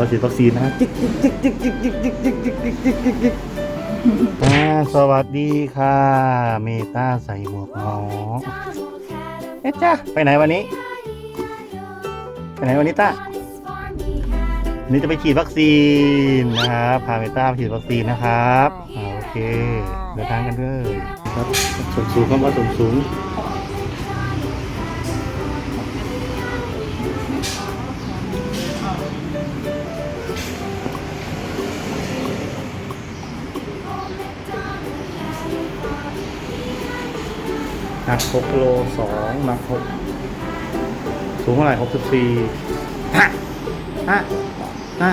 อฉีดวัคซีนนะฮะจิกจิกจิกจิกจิกจิกจิกจิกจิกจิกจิกจิกจิกอ่าสวัสดีค่ะ เมตาใส่หมวกน้อเอ๊ะจ้าไปไหนวันนี้ ไปไหนวันนี้ต้าวันนี่จะไปฉีดวัคซีนนะครับพาเมตาไปฉีดวัคซีนนะครับอ่าโอเคเดินทางกันเลยครับส่วนสูงครับว่าส่วนสูง หนัก6โลสองหนัก6สูงเท่าไหร่64ฮะฮะฮะ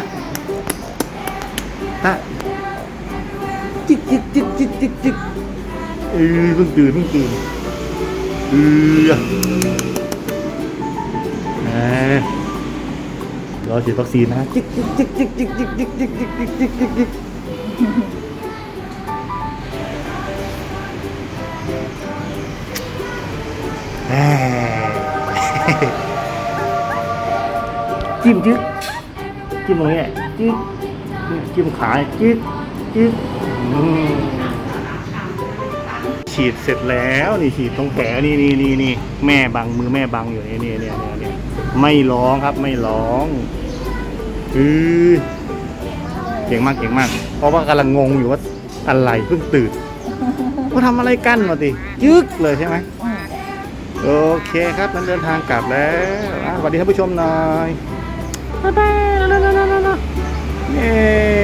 ฮะจิกจิกจิกจิกจิกจิกเออเพิ่งตื่นเพิ่งตื่นเออแหมรอฉีดวัคซีนนะจิกจิกจิกจิกจิกจิกจิกจิกจิกจิก จิ้มจึ๊กจิ้มตรงนี้จึ๊กจิ้มขาจึ๊กจึ๊กอืมฉีดเสร็จแล้วนี่ฉีดตรงแผลนี่นี่นี่นี่แม่บังมือแม่บังอยู่นี่นี่นี่นี่นี่ไม่ร้องครับไม่ร้องอือเก่งมากเก่งมาก เพราะว่ากำลังงงอยู่ว่าอะไรเพิ่งตื่นว่าทำอะไรกันมาติจึ๊กเลยใช่ไหม โอเคครับนั้นเดินทางกลับแล้วอะสวัสดีท่านผู้ชมหน่อยบ๊ายบายแล้วๆๆๆๆเย้